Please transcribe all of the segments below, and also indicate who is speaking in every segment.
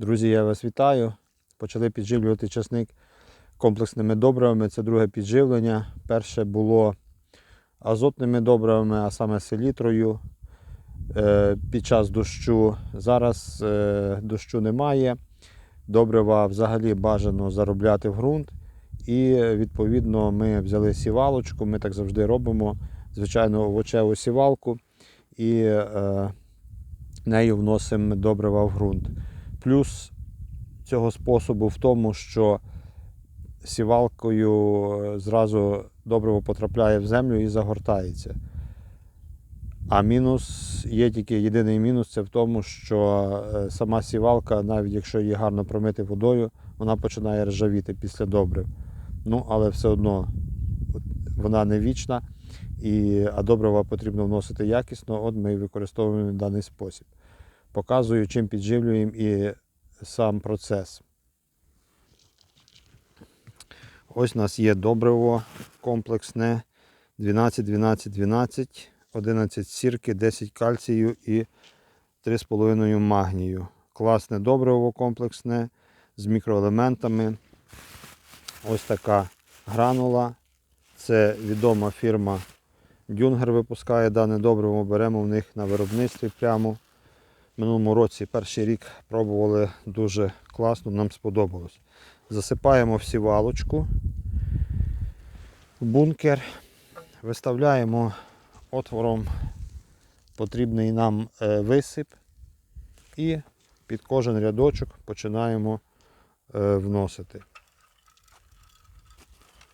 Speaker 1: Друзі, я вас вітаю. Почали підживлювати часник комплексними добривами. Це друге підживлення. Перше було азотними добривами, а саме селітрою е, під час дощу. Зараз е, дощу немає. Добрива взагалі бажано заробляти в ґрунт. І відповідно ми взяли сівалочку, ми так завжди робимо, звичайно, овочеву сівалку і е, нею вносимо добрива в ґрунт. Плюс цього способу в тому, що сівалкою е, зразу добриво потрапляє в землю і загортається. А мінус є тільки єдиний мінус це в тому, що е, сама сівалка, навіть якщо її гарно промити водою, вона починає ржавіти після добрив. Ну, але все одно вона не вічна, і, а добрива потрібно вносити якісно, от ми і використовуємо даний спосіб. Показую, чим підживлюємо і сам процес. Ось у нас є добриво комплексне 12, 12, 12, 11 сірки, 10 кальцію і 3,5 магнію. Класне добриво комплексне з мікроелементами. Ось така гранула. Це відома фірма Дюнгер випускає дане добриво. Беремо в них на виробництві прямо. Минулому році перший рік пробували дуже класно, нам сподобалось. Засипаємо в сівалочку в бункер, виставляємо отвором потрібний нам е, висип і під кожен рядочок починаємо е, вносити.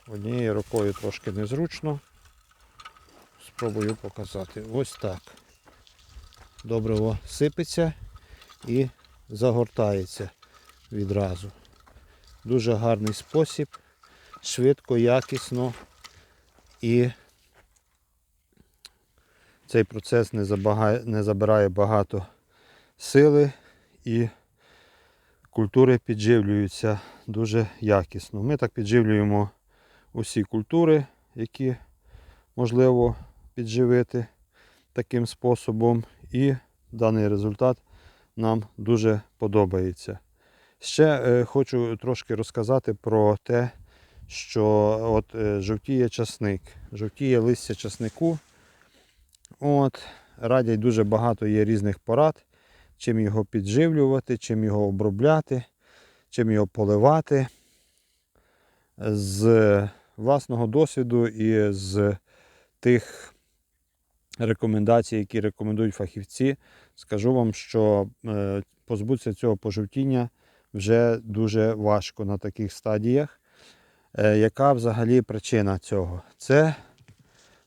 Speaker 1: Однією рукою трошки незручно. Спробую показати. Ось так. Добриво сипеться і загортається відразу. Дуже гарний спосіб, швидко, якісно і цей процес не, забагає, не забирає багато сили і культури підживлюються дуже якісно. Ми так підживлюємо усі культури, які можливо підживити таким способом. І даний результат нам дуже подобається. Ще е, хочу трошки розказати про те, що от е, жовтіє часник, жовтіє листя часнику. От, радять дуже багато є різних порад, чим його підживлювати, чим його обробляти, чим його поливати. З власного досвіду і з тих рекомендацій, які рекомендують фахівці, скажу вам, що е, позбутися цього пожовтіння вже дуже важко на таких стадіях. Е, Яка взагалі причина цього? Це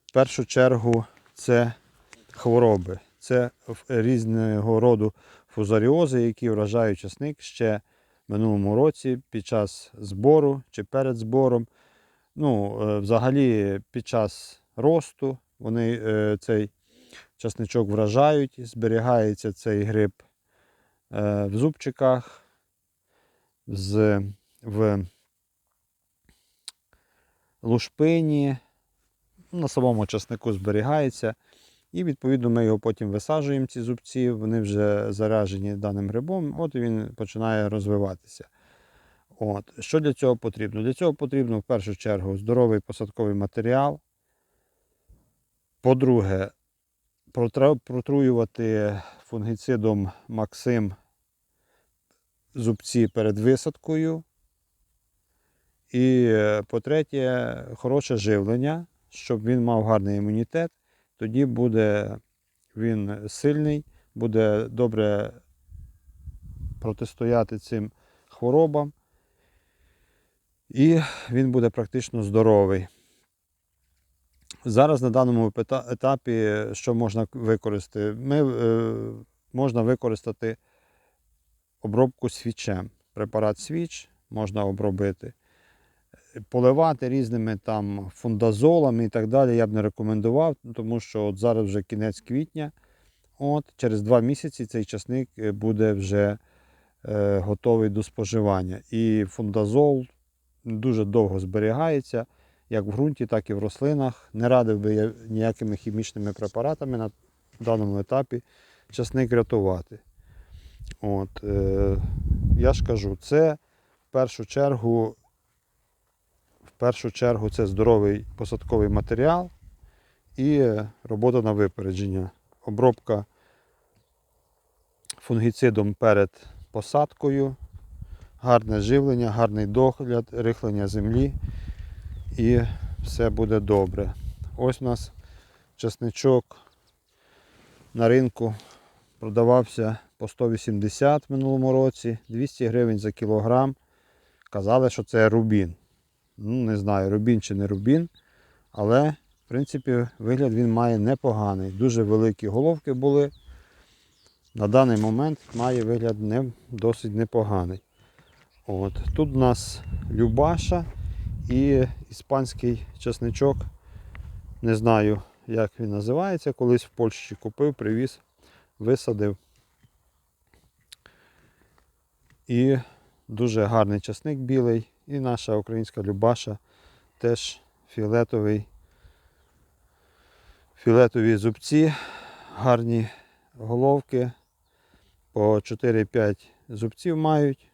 Speaker 1: в першу чергу це хвороби, це різного роду фузаріози, які вражають часник ще в минулому році під час збору чи перед збором. Ну, е, взагалі під час росту вони е, цей часничок вражають, зберігається цей гриб е, в зубчиках, з, в лушпині, на самому часнику зберігається. І відповідно ми його потім висаджуємо, ці зубці, вони вже заражені даним грибом, от він починає розвиватися. От. Що для цього потрібно? Для цього потрібно в першу чергу здоровий посадковий матеріал. По-друге, протруювати фунгіцидом Максим зубці перед висадкою. І по-третє, хороше живлення, щоб він мав гарний імунітет. Тоді буде він сильний, буде добре протистояти цим хворобам. І він буде практично здоровий. Зараз на даному етапі, що можна використати? Ми, е, можна використати обробку свічем. Препарат свіч можна обробити. Поливати різними там фундазолами і так далі я б не рекомендував, тому що от зараз вже кінець квітня. От, через два місяці цей часник е, буде вже е, готовий до споживання. І фундазол дуже довго зберігається, як в ґрунті, так і в рослинах. Не радив би я ніякими хімічними препаратами на даному етапі часник рятувати. От, е, я ж кажу, це в першу чергу, в першу чергу це здоровий посадковий матеріал і робота на випередження. Обробка фунгіцидом перед посадкою, гарне живлення, гарний догляд, рихлення землі і все буде добре. Ось у нас чесничок на ринку продавався по 180 в минулому році, 200 гривень за кілограм. Казали, що це рубін. Ну, не знаю, рубін чи не рубін, але в принципі вигляд він має непоганий. Дуже великі головки були. На даний момент має вигляд не, досить непоганий. От. Тут у нас Любаша і іспанський чесничок. Не знаю, як він називається. Колись в Польщі купив, привіз, висадив. І дуже гарний часник білий. І наша українська Любаша теж фіолетовий. Фіолетові зубці, гарні головки. По 4-5 зубців мають.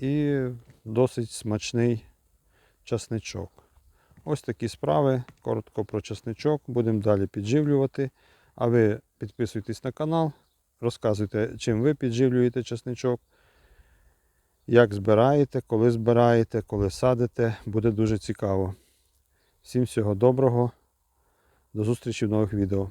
Speaker 1: І досить смачний часничок. Ось такі справи. Коротко про часничок. Будемо далі підживлювати. А ви підписуйтесь на канал, розказуйте, чим ви підживлюєте часничок, як збираєте, коли збираєте, коли садите. Буде дуже цікаво. Всім всього доброго. До зустрічі в нових відео.